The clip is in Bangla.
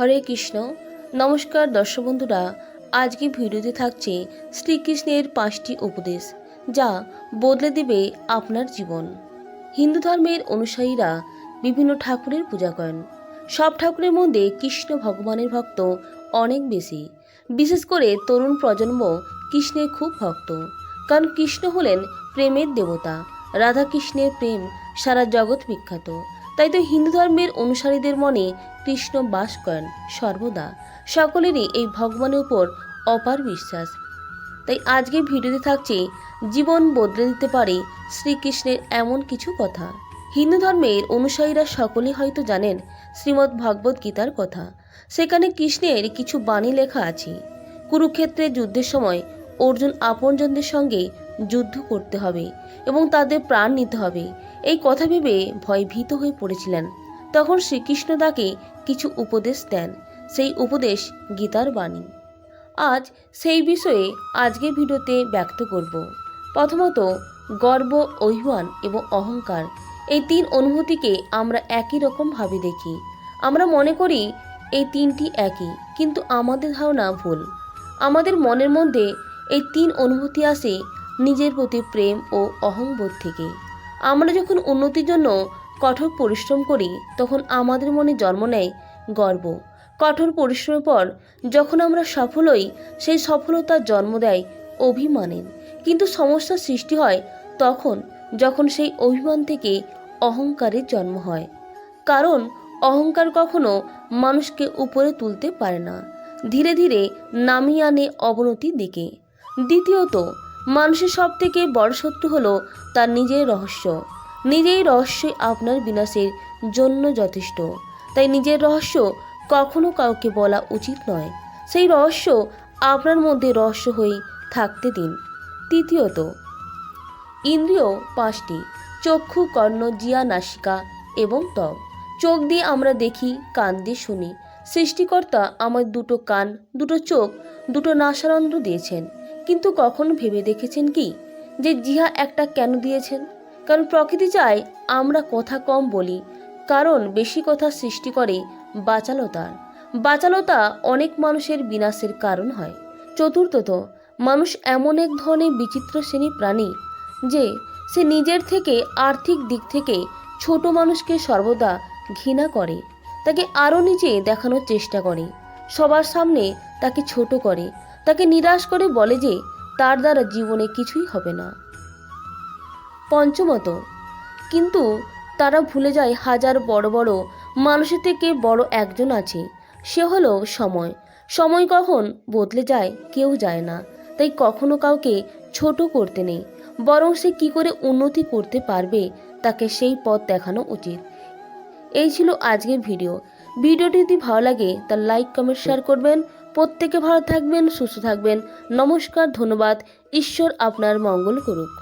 হরে কৃষ্ণ। নমস্কার দর্শক বন্ধুরা, আজকে ভিডিওতে থাকছে শ্রীকৃষ্ণের পাঁচটি উপদেশ, যা বদলে দেবে আপনার জীবন। হিন্দু ধর্মের অনুসারীরা বিভিন্ন ঠাকুরের পূজা করেন। সব ঠাকুরের মধ্যে কৃষ্ণ ভগবানের ভক্ত অনেক বেশি। বিশেষ করে তরুণ প্রজন্ম কৃষ্ণের খুব ভক্ত। কারণ কৃষ্ণ হলেন প্রেমের দেবতা রাধা কৃষ্ণের প্রেম সারা জগৎ বিখ্যাত। তাই তো হিন্দু ধর্মের অনুসারীদের মনে কৃষ্ণ বাস করেন সর্বদা। সকলেরই এই ভগবানের উপর অপার বিশ্বাস। তাই আজকে ভিডিওতে থাকছে, জীবন বদলে দিতে পারে শ্রীকৃষ্ণের এমন কিছু কথা। হিন্দু ধর্মের অনুসারীরা সকলে হয়তো জানেন শ্রীমদ্ ভগবত গীতার কথা। সেখানে কৃষ্ণের কিছু বাণী লেখা আছে। কুরুক্ষেত্রের যুদ্ধের সময় অর্জুন আপনজনদের সঙ্গে যুদ্ধ করতে হবে এবং তাদের প্রাণ নিতে হবে। এই কথা ভেবে ভয়ভীত হয়ে পড়েছিলেন। তখন শ্রীকৃষ্ণ তাকে কিছু উপদেশ দেন। সেই উপদেশ গীতার বাণী। আজ সেই বিষয়ে আজকের ভিডিওতে ব্যক্ত করব। প্রথমত, গর্ব, অভিমান এবং অহংকার। এই তিন অনুভূতিকে আমরা একই রকমভাবে দেখি। আমরা মনে করি এই তিনটি একই, কিন্তু আমাদের ধারণা ভুল। আমাদের মনের মধ্যে এই তিন অনুভূতি আসে নিজের প্রতি প্রেম ও অহংবোধ থেকে। আমরা যখন উন্নতির জন্য কঠোর পরিশ্রম করি, তখন আমাদের মনে জন্ম নেয় গর্ব। কঠোর পরিশ্রমের পর যখন আমরা সফল হই, সেই সফলতার জন্ম দেয় অভিমানের। কিন্তু সমস্যার সৃষ্টি হয় তখন, যখন সেই অভিমান থেকে অহংকারের জন্ম হয়। কারণ, অহংকার কখনো মানুষকে উপরে তুলতে পারে না। ধীরে ধীরে নামিয়ে আনে অবনতির দিকে। দ্বিতীয়ত মানুষের সব থেকে বড় শত্রু হলো তার নিজের রহস্য। নিজেই রহস্যই আপনার বিনাশের জন্য যথেষ্ট। তাই নিজের রহস্য কখনো কাউকে বলা উচিত নয়। সেই রহস্য আপনার মধ্যে রহস্য হয়ে থাকতে দিন। তৃতীয়ত, ইন্দ্রিয় পাঁচটি, চক্ষু, কর্ণ জিয়া নাসিকা এবং ত্বক। চোখ দিয়ে আমরা দেখি, কান দিয়ে শুনি। সৃষ্টিকর্তা আমার দুটো কান, দুটো চোখ, দুটো নাসারন্ধ্র দিয়েছেন। কিন্তু কখনো ভেবে দেখেছেন কি যে জিহা একটা কেন দিয়েছেন? কারণ প্রকৃতি চায় আমরা কথা কম বলি, কারণ বেশি কথা সৃষ্টি করে বাচালতার বাচালতা অনেক মানুষের বিনাশের কারণ হয়। চতুর্থত, মানুষ এমন এক ধরনের বিচিত্র শ্রেণি প্রাণী যে সে নিজের থেকে আর্থিক দিক থেকে ছোট মানুষকে সর্বদা ঘৃণা করে, তাকে আরও নিচে দেখানোর চেষ্টা করে, সবার সামনে তাকে ছোট করে তাকে নিরাশ করে বলে যে তার দ্বারা জীবনে কিছুই হবে না। পঞ্চমত, কিন্তু তারা ভুলে যায় হাজার বড় বড় মানুষের থেকে বড় একজন আছে। সে হলো সময়। সময় কখন বদলে যায় কেউ যায় না। তাই কখনো কাউকে ছোট করতে নেই। বরং সে কী করে উন্নতি করতে পারবে তাকে সেই পথ দেখানো উচিত। এই ছিল আজকের ভিডিও। ভিডিওটি যদি ভালো লাগে তার লাইক কমেন্ট শেয়ার করবেন। প্রত্যেকে ভালো থাকবেন সুস্থ থাকবেন। নমস্কার ধন্যবাদ। ঈশ্বর আপনার মঙ্গল করুক।